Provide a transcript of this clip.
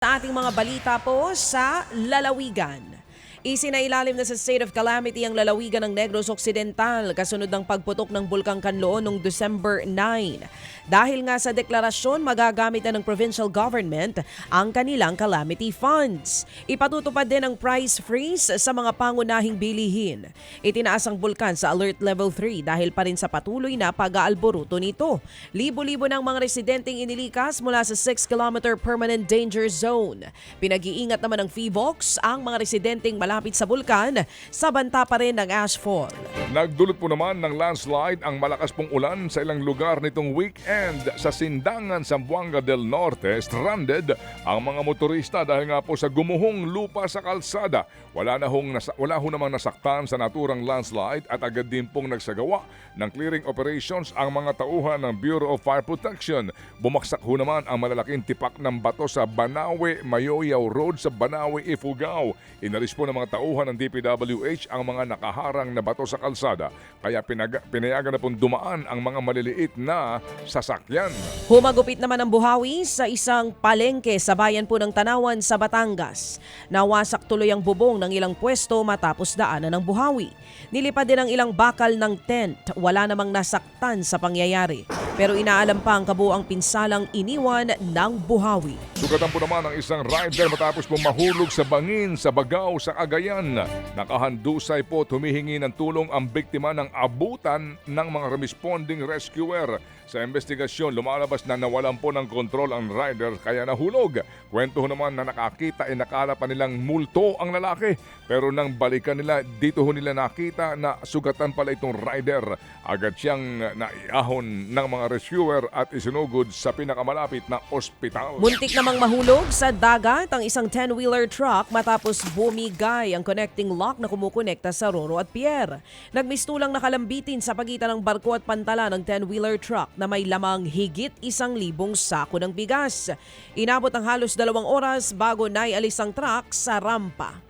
Sa ating mga balita po sa lalawigan. Isinailalim na sa state of calamity ang lalawigan ng Negros Occidental kasunod ng pagputok ng Bulkang Kanloon noong December 9. Dahil nga sa deklarasyon, magagamit na ng provincial government ang kanilang calamity funds. Ipatutupad din ang price freeze sa mga pangunahing bilihin. Itinaas ang bulkan sa Alert Level 3 dahil pa rin sa patuloy na pag-aalboruto nito. Libo-libo ng mga residenteng inilikas mula sa 6-kilometer permanent danger zone. Pinag-iingat naman ng FIVOX ang mga residenteng malapit sa bulkan sa banta pa rin ng ashfall. Nagdulot po naman ng landslide ang malakas pong ulan sa ilang lugar nitong weekend sa Sindangan, Zamboanga del Norte. Stranded ang mga motorista dahil nga po sa gumuhong lupa sa kalsada. Wala, na hong nasa, wala ho namang nasaktan sa naturang landslide at agad din pong nagsagawa ng clearing operations ang mga tauhan ng Bureau of Fire Protection. Bumaksak ho naman ang malalaking tipak ng bato sa Banawe, Mayoyaw Road sa Banawe, Ifugao. Inalis po ng mga tauhan ng DPWH ang mga nakaharang na bato sa kalsada kaya pinag- pinayagan na pong dumaan ang mga maliliit na sasakyan. Humagupit naman ang buhawi sa isang palengke sa bayan po ng Tanawan sa Batangas. Nawasak tuloy ang bubong ng ilang pwesto matapos daanan ng buhawi. Nilipad din ang ilang bakal ng tent. Wala namang nasaktan sa pangyayari. Pero inaalam pa ang kabuang pinsalang iniwan ng buhawi. Sugatan po naman ang isang rider matapos po mahulog sa bangin sa Bagao sa Cagayan. Nakahandusay po at humihingi ng tulong ang biktima ng abutan ng mga responding rescuer. Sa investigasyon, lumalabas na nawalan po ng kontrol ang rider kaya nahulog. Kwento naman na nakakita ay nakala pa nilang multo ang lalaki. Pero nang balikan nila, dito ho nila nakita na sugatan pala itong rider. Agad siyang naiahon ng mga rescuer at isinugod sa pinakamalapit na ospital. Muntik namang mahulog sa dagat ang isang 10-wheeler truck matapos bumigay ang connecting lock na kumukonekta sa Roro at Pierre. Nagmistulang nakalambitin sa pagitan ng barko at pantala ng 10-wheeler truck na may lamang higit isang libong sako ng bigas. Inabot ang halos dalawang oras bago naialis ang truck sa rampa.